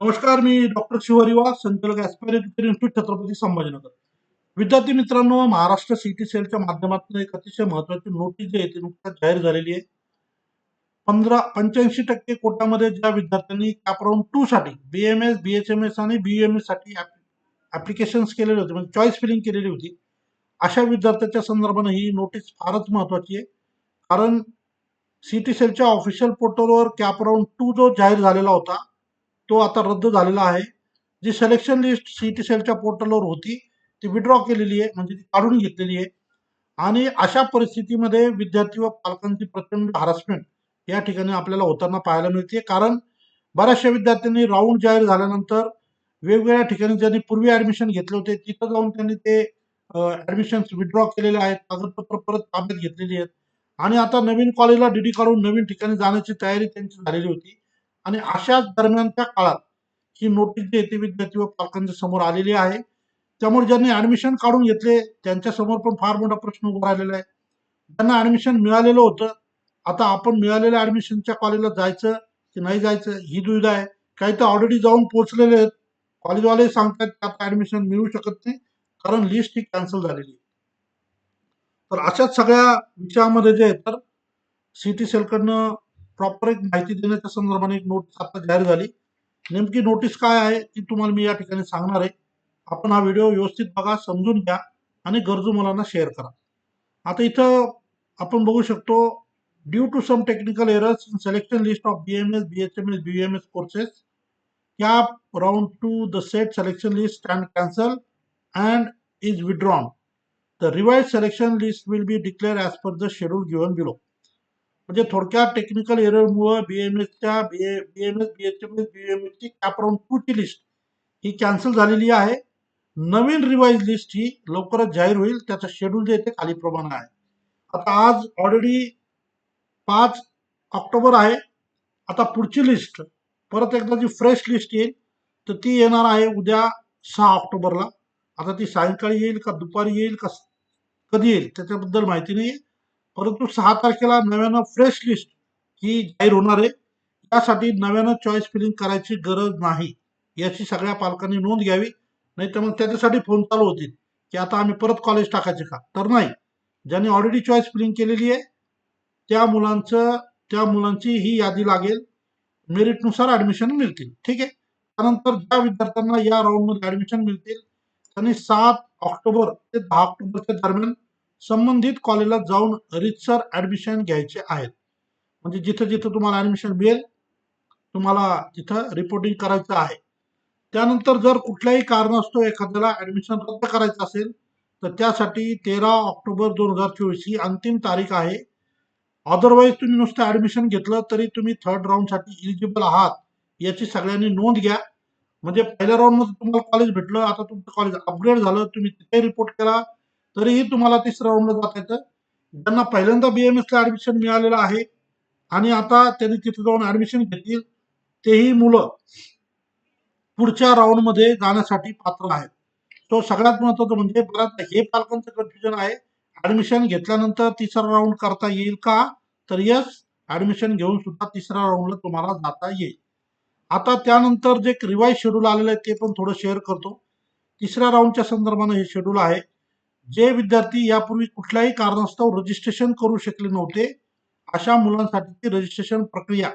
नमस्कार मी डॉक्टर शिवरिवा संचालक Aspire Education Institute Chhatrapati Sambhajinagar. विद्यार्थी मित्रांनो महाराष्ट्र सिटी सेलच्या माध्यमातून एक अतिशय महत्वाची नोटीस जी आहे ती नुकत्याच जाहीर झालेली आहे. पंधरा पंच्याऐंशी टक्के कोटामध्ये ज्या विद्यार्थ्यांनी कॅपराऊंड टू साठी B M S B H M S आणि बी एम एससाठी ऍप्लिकेशन्स केलेले होते म्हणजे चॉईस फिलिंग केलेली होती अशा विद्यार्थ्याच्या संदर्भाने ही नोटीस फारच महत्वाची आहे. कारण सिटी सेलच्या ऑफिशियल पोर्टलवर कॅपराऊंड टू जो जाहीर झालेला होता तो आता रद्द झालेला आहे. जी सिलेक्शन लिस्ट सीटी सेलच्या पोर्टलवर होती ती विड्रॉ केलेली आहे म्हणजे ती काढून घेतलेली आहे. आणि अशा परिस्थितीमध्ये विद्यार्थी व पालकांची प्रचंड हरासमेंट या ठिकाणी आपल्याला होताना पाहायला मिळते. कारण बऱ्याचशा विद्यार्थ्यांनी राऊंड जाहीर झाल्यानंतर वेगवेगळ्या ठिकाणी ज्यांनी पूर्वी ऍडमिशन घेतले होते तिथं जाऊन त्यांनी ते ऍडमिशन विड्रॉ केलेले आहेत कागदपत्र परत ताब्यात घेतलेली आहेत. आणि आता नवीन कॉलेजला डीडी काढून नवीन ठिकाणी जाण्याची तयारी त्यांची झालेली होती. आणि अशाच दरम्यानच्या काळात ही नोटीस जी येते विद्यार्थी व पालकांच्या समोर आलेली आहे. त्यामुळे ज्यांनी ऍडमिशन काढून घेतले त्यांच्यासमोर पण फार मोठा प्रश्न उभा राहिलेला आहे. ज्यांना ऍडमिशन मिळालेलं होतं आता आपण मिळालेल्या ऍडमिशनच्या कॉलेजला जायचं की नाही जायचं ही दुविधा आहे. काही तर ऑलरेडी जाऊन पोहोचलेले आहेत. कॉलेजवाले सांगतात की आता ऍडमिशन मिळू शकत नाही कारण लिस्ट ही कॅन्सल झालेली आहे. तर अशाच सगळ्या विषयामध्ये जे आहे तर सिटी सेलकडनं प्रॉपर एक माहिती देण्याच्या संदर्भाने एक नोटीस आता जाहीर झाली. नेमकी नोटीस काय आहे ती तुम्हाला मी या ठिकाणी सांगणार आहे. आपण हा व्हिडिओ व्यवस्थित बघा समजून घ्या आणि गरजू मुलांना शेअर करा. आता इथं आपण बघू शकतो due to some technical errors in selection list of B M S B H M S B M S courses CAP round two the set selection list stand cancel and is withdrawn the revise selection list will be declare as per the schedule given below म्हणजे थोडक्यात टेक्निकल एररमुळे बीएमएसच्या B M S B H M S B M एसची CAP round टूची list ही cancel झालेली आहे. नवीन revise list ही लवकरच जाहीर होईल. त्याचं शेड्यूल जे आहे ते खालीप्रमाणे आहे. आता आज ऑलरेडी पाच ऑक्टोबर आहे. आता पुढची लिस्ट परत एकदा जी फ्रेश लिस्ट येईल तर ती येणार आहे उद्या सहा ऑक्टोबरला. आता ती सायंकाळी येईल का दुपारी येईल का कधी येईल त्याच्याबद्दल माहिती नाही परंतु सहा तारखेला नव्यानं फ्रेश लिस्ट ही जाहीर होणार आहे. त्यासाठी नव्यानं चॉईस फिलिंग करायची गरज नाही. याची सगळ्या पालकांनी नोंद घ्यावी. नाही तर मग त्याच्यासाठी फोन चालू होतील. की आता आम्ही परत कॉलेज टाकायचे का? तर नाही. ज्यांनी ऑलरेडी चॉईस फिलिंग केलेली आहे त्या मुलांचं त्या मुलांची ही यादी लागेल. मेरिटनुसार ऍडमिशन मिळतील. ठीक आहे? त्यानंतर ज्या विद्यार्थ्यांना या राऊंडमध्ये ऍडमिशन मिळतील त्यांनी सात ऑक्टोबर ते दहा ऑक्टोबरच्या दरम्यान संबंधित कॉलेजला जाऊन रितसर ऍडमिशन घ्यायचे आहेत. म्हणजे जिथं जिथं तुम्हाला ऍडमिशन मिळेल तुम्हाला तिथं रिपोर्टिंग करायचं आहे. त्यानंतर जर कुठल्याही कारणास्तव एखाद्याला ऍडमिशन रद्द करायचं असेल तर त्यासाठी तेरा ऑक्टोबर दोन हजार चोवीस ही अंतिम तारीख आहे. अदरवाईज तुम्ही नुसतं ऍडमिशन घेतलं तरी तुम्ही थर्ड राऊंडसाठी इलिजिबल आहात. याची सगळ्यांनी नोंद घ्या. म्हणजे पहिल्या राऊंडमध्ये तुम्हाला कॉलेज भेटलं आता तुमचं कॉलेज अपग्रेड झालं तुम्ही तिथे रिपोर्ट केला. तरीही तुम्हाला तिसऱ्या राऊंडला जाता येतं ज्यांना पहिल्यांदा बीएमएस ला ऍडमिशन मिळालेलं आहे. आणि आता त्यांनी तिथे जाऊन ऍडमिशन घेतील. तेही मुलं पुढच्या राऊंडमध्ये जाण्यासाठी पात्र आहेत. तो सगळ्यात महत्वाचं म्हणजे बऱ्याच हे पालकांचं कन्फ्युजन आहे. ऍडमिशन घेतल्यानंतर तिसरा राऊंड करता येईल का? तर यस ऍडमिशन घेऊन सुद्धा तिसऱ्या राऊंडला तुम्हाला जाता येईल. आता त्यानंतर जे रिवाईज शेड्यूल आलेलं आहे ते पण थोडं शेअर करतो. तिसऱ्या राऊंडच्या संदर्भानं हे शेड्यूल आहे. जे विद्यार्थी यापूर्वी कुठल्याही कारणास्तव रजिस्ट्रेशन करू शकले नव्हते अशा मुलांसाठीची रजिस्ट्रेशन प्रक्रिया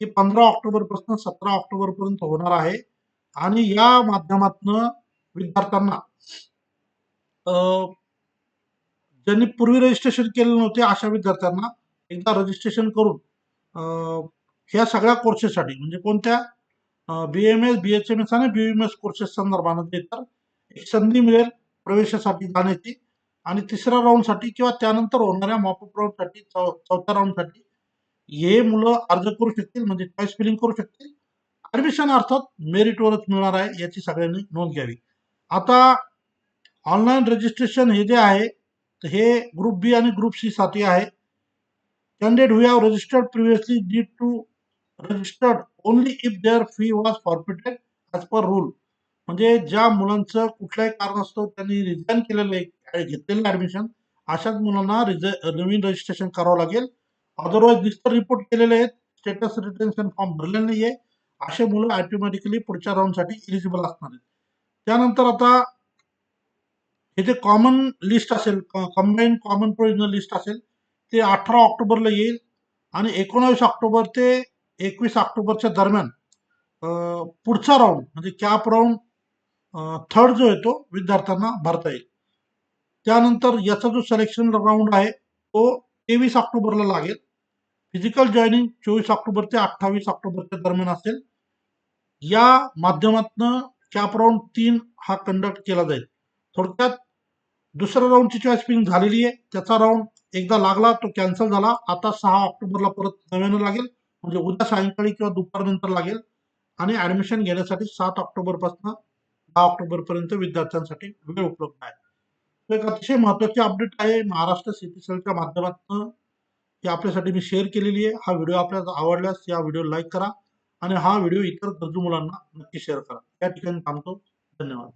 ही पंधरा ऑक्टोबरपासून सतरा ऑक्टोबर पर्यंत होणार आहे. आणि या माध्यमातून विद्यार्थ्यांना ज्यांनी पूर्वी रजिस्ट्रेशन केले नव्हते अशा विद्यार्थ्यांना एकदा रजिस्ट्रेशन करून ह्या सगळ्या कोर्सेससाठी म्हणजे कोणत्या B M S B H M S आणि बी एम एस कोर्सेस संदर्भानं ते तर एक संधी मिळेल. प्रवेशासाठी जाण्याची आणि तिसऱ्या राऊंडसाठी किंवा त्यानंतर होणाऱ्या मॉपअप राऊंडसाठी चौथ्या राऊंडसाठी हे मुलं अर्ज करू शकतील म्हणजे चॉईस फिलिंग करू शकतील. ऍडमिशन अर्थात मेरिटवरच मिळणार आहे याची सगळ्यांनी नोंद घ्यावी. आता ऑनलाईन रजिस्ट्रेशन हे जे आहे तर हे ग्रुप बी आणि ग्रुप सी साठी आहे. Candidate who have registered previously need to registered only if there fee was forfeited as per rule म्हणजे ज्या मुलांचं कुठल्याही कारणास्तव त्यांनी रिझाईन केलेलं आहे घेतलेलं ऍडमिशन अशाच मुलांना नवीन रजिस्ट्रेशन करावं लागेल. अदरवाईज लिस्टर रिपोर्ट केलेले आहेत स्टेटस रिटेन्शन फॉर्म भरले नाहीये. असे मुलं ऑटोमॅटिकली पुढच्या राऊंडसाठी इलिजिबल असणार आहेत. त्यानंतर आता हे जे कॉमन लिस्ट असेल कंबाईन कॉमन प्रोविजनल लिस्ट असेल ते अठरा ऑक्टोबरला येईल आणि एकोणावीस ऑक्टोबर ते एकवीस ऑक्टोबरच्या दरम्यान पुढचा राऊंड म्हणजे कॅप राऊंड थर्ड जो येतो विद्यार्थ्यांना भरता येईल. त्यानंतर याचा जो सिलेक्शन राऊंड आहे तो तेवीस ऑक्टोबरला लागेल. फिजिकल जॉईनिंग चोवीस ऑक्टोबर ते अठ्ठावीस ऑक्टोबरच्या दरम्यान असेल. या माध्यमातनं कॅप राऊंड तीन हा कंडक्ट केला जाईल. थोडक्यात दुसऱ्या राऊंडची चॉईस पिंग झालेली आहे. त्याचा राऊंड एकदा लागला तो कॅन्सल झाला. आता सहा ऑक्टोबरला परत नव्यानं लागेल. म्हणजे उद्या सायंकाळी किंवा दुपारनंतर लागेल. आणि ऍडमिशन घेण्यासाठी सात ऑक्टोबरपासून दहा ऑक्टोबर पर्यंत विद्यार्थ्यांसाठी वेळ उपलब्ध आहे. एक अतिशय महत्वाची अपडेट आहे महाराष्ट्र सिटी सेलच्या माध्यमातून ही आपल्यासाठी मी शेअर केलेली आहे. हा व्हिडिओ आपल्याला आवडल्यास या व्हिडिओ लाईक करा आणि हा व्हिडिओ इतर गरजू मुलांना नक्की शेअर करा. या ठिकाणी थांबतो. धन्यवाद.